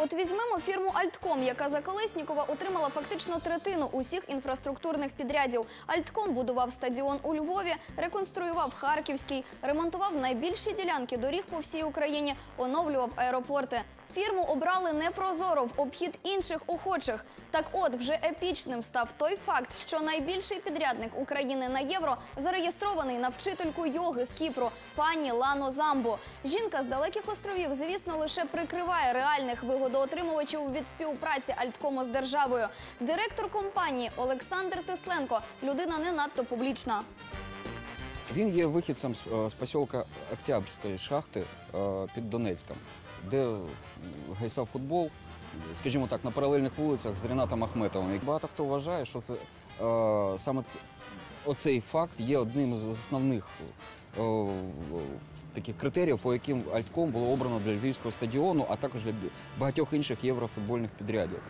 От візьмемо фірму Альтком, яка за Колеснікова отримала фактично третину усіх інфраструктурних підрядів. Альтком будував стадіон у Львові, реконструював Харківський, ремонтував найбільші ділянки доріг по всій Україні, оновлював аеропорти. Фірму обрали не прозоро в обхід інших охочих. Так от вже епічним став той факт, що найбільший підрядник України на євро зареєстрований на вчительку йоги з Кіпру пані Лано Замбо. Жінка з далеких островів, звісно, лише прикриває реальних вигодоотримувачів від співпраці Альткому з державою. Директор компанії Олександр Тесленко людина не надто публічна. Він є вихідцем з, е, посілка Октябрьської шахти е, під Донецьком, де гайсав футбол, скажімо так, на паралельних вулицях з Рінатом Ахметовим. Багато хто вважає, що це е, саме оцей факт є одним з основних е, е, таких критеріїв, по яким Альтком було обрано для львівського стадіону, а також для багатьох інших єврофутбольних підрядів.